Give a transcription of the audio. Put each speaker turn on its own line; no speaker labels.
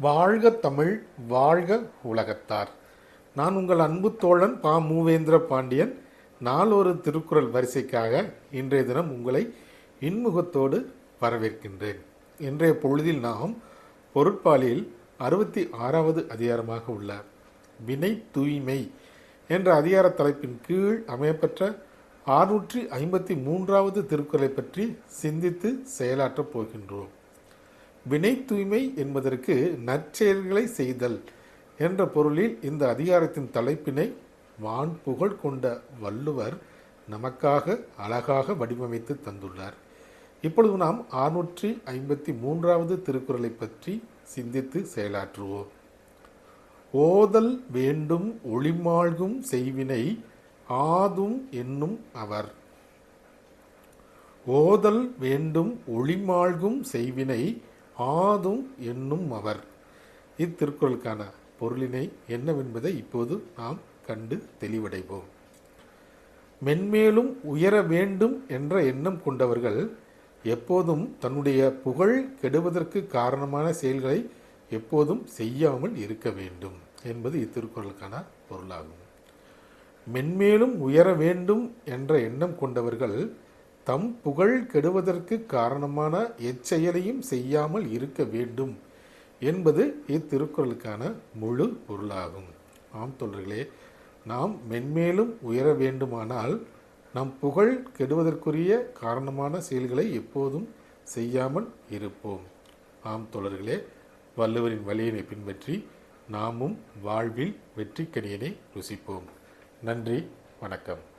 வாழ்க தமிழ் வாழ்க உலகத்தார். நான் உங்கள் அன்பு தோழன் பா. மூவேந்திர பாண்டியன். நாளொரு திருக்குறள் வரிசைக்காக இன்றைய தினம் உங்களை இன்முகத்தோடு வரவேற்கின்றேன். இன்றைய பொழுதில் நாம் பொருட்பாலியில் அறுபத்தி ஆறாவது அதிகாரமாக உள்ள வினை தூய்மை என்ற அதிகார தலைப்பின் கீழ் அமையப்பெற்ற ஆறுநூற்றி ஐம்பத்தி மூன்றாவது திருக்குறளை பற்றி சிந்தித்து செயலாற்றப் போகின்றோம். வினை தூய்மை என்பதற்கு நற்செயல்களை செய்தல் என்ற பொருளில் இந்த அதிகாரத்தின் தலைப்பினை வான் புகழ் கொண்ட வள்ளுவர் நமக்காக அழகாக வடிவமைத்து தந்துள்ளார். இப்பொழுது நாம் ஆறுநூற்றி ஐம்பத்தி மூன்றாவது திருக்குறளை பற்றி சிந்தித்து செயலாற்றுவோம். ஓதல் வேண்டும் ஒளிமாழ்கும் செய்வினை ஆதும் என்னும் அவர். ஓதல் வேண்டும் ஒளிமாழ்கும் செய்வினை ஆதும் என்னும் அவர். இத்திருக்குறளுக்கான பொருளினை என்னவென்பதை இப்போது நாம் கண்டு தெளிவடைவோம். மென்மேலும் உயர வேண்டும் என்ற எண்ணம் கொண்டவர்கள் எப்போதும் தன்னுடைய புகழ் கெடுவதற்கு காரணமான செயல்களை எப்போதும் செய்யாமல் இருக்க வேண்டும் என்பது இத்திருக்குறளுக்கான பொருளாகும். மென்மேலும் உயர வேண்டும் என்ற எண்ணம் கொண்டவர்கள் தம் புகழ் கெடுவதற்கு காரணமான எச்செயலையும் செய்யாமல் இருக்க வேண்டும் என்பது இத்திருக்குறளுக்கான முழு பொருளாகும். ஆம் தோழர்களே நாம் மென்மேலும் உயர வேண்டுமானால் நம் புகழ் கெடுவதற்குரிய காரணமான செயல்களை எப்போதும் செய்யாமல் இருப்போம். ஆம் தோழர்களே வள்ளுவரின் வழியினை பின்பற்றி நாமும் வாழ்வில் வெற்றிக்கணியனை ருசிப்போம். நன்றி வணக்கம்.